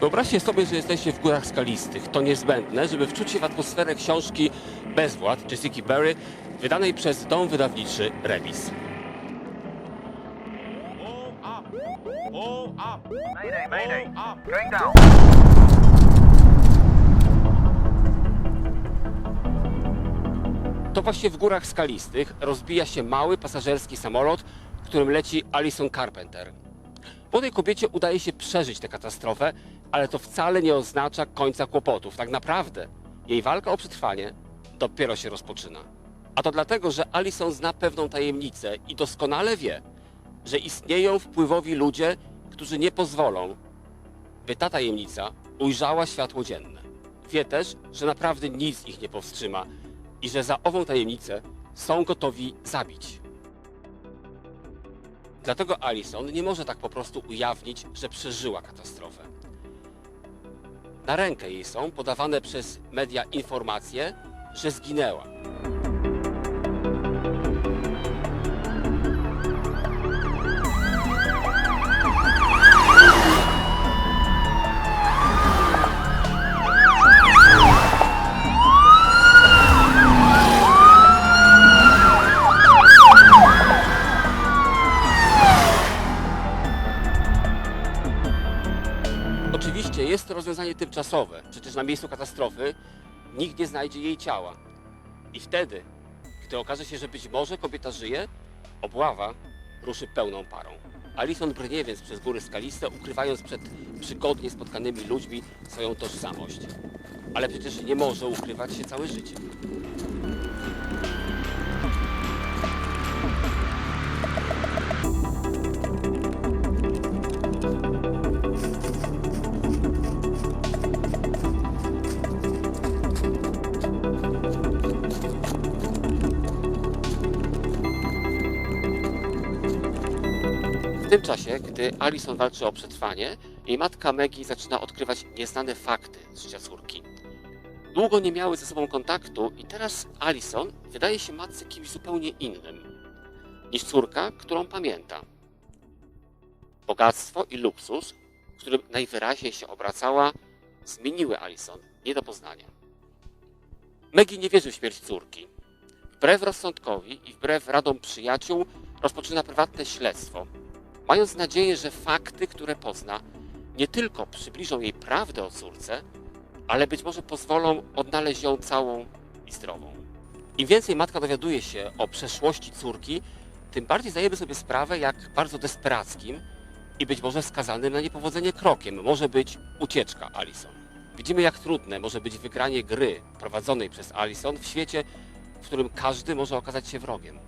Wyobraźcie sobie, że jesteście w górach skalistych. To niezbędne, żeby wczuć się w atmosferę książki Bezwład Jessica Berry, wydanej przez dom wydawniczy down. To właśnie w górach skalistych rozbija się mały pasażerski samolot, którym leci Alison Carpenter. Młodej kobiecie udaje się przeżyć tę katastrofę, ale to wcale nie oznacza końca kłopotów. Tak naprawdę jej walka o przetrwanie dopiero się rozpoczyna. A to dlatego, że Alison zna pewną tajemnicę i doskonale wie, że istnieją wpływowi ludzie, którzy nie pozwolą, by ta tajemnica ujrzała światło dzienne. Wie też, że naprawdę nic ich nie powstrzyma i że za ową tajemnicę są gotowi zabić. Dlatego Alison nie może tak po prostu ujawnić, że przeżyła katastrofę. Na rękę jej są podawane przez media informacje, że zginęła. Jest to rozwiązanie tymczasowe, przecież na miejscu katastrofy nikt nie znajdzie jej ciała. I wtedy, gdy okaże się, że być może kobieta żyje, obława ruszy pełną parą. Alison brnie więc przez góry skaliste, ukrywając przed przygodnie spotkanymi ludźmi swoją tożsamość. Ale przecież nie może ukrywać się całe życie. W tym czasie, gdy Alison walczy o przetrwanie, jej matka Maggie zaczyna odkrywać nieznane fakty z życia córki. Długo nie miały ze sobą kontaktu i teraz Alison wydaje się matce kimś zupełnie innym niż córka, którą pamięta. Bogactwo i luksus, w którym najwyraźniej się obracała, zmieniły Alison nie do poznania. Maggie nie wierzy w śmierć córki. Wbrew rozsądkowi i wbrew radom przyjaciół rozpoczyna prywatne śledztwo, mając nadzieję, że fakty, które pozna, nie tylko przybliżą jej prawdę o córce, ale być może pozwolą odnaleźć ją całą i zdrową. Im więcej matka dowiaduje się o przeszłości córki, tym bardziej zdajemy sobie sprawę, jak bardzo desperackim i być może skazanym na niepowodzenie krokiem może być ucieczka Alison. Widzimy, jak trudne może być wygranie gry prowadzonej przez Alison w świecie, w którym każdy może okazać się wrogiem.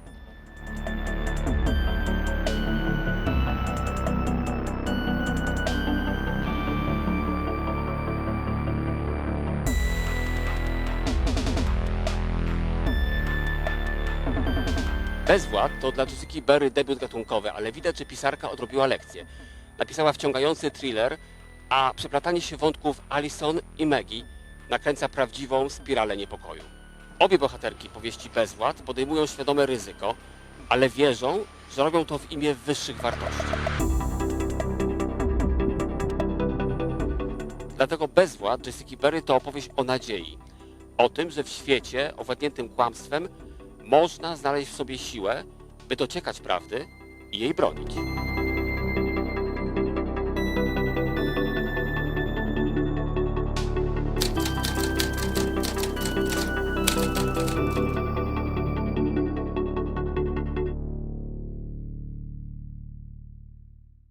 Bezwład to dla Jessica Berry debiut gatunkowy, ale widać, że pisarka odrobiła lekcję. Napisała wciągający thriller, a przeplatanie się wątków Alison i Maggie nakręca prawdziwą spiralę niepokoju. Obie bohaterki powieści Bezwład podejmują świadome ryzyko, ale wierzą, że robią to w imię wyższych wartości. Dlatego Bezwład Jessica Berry to opowieść o nadziei. O tym, że w świecie owładniętym kłamstwem można znaleźć w sobie siłę, by dociekać prawdy i jej bronić.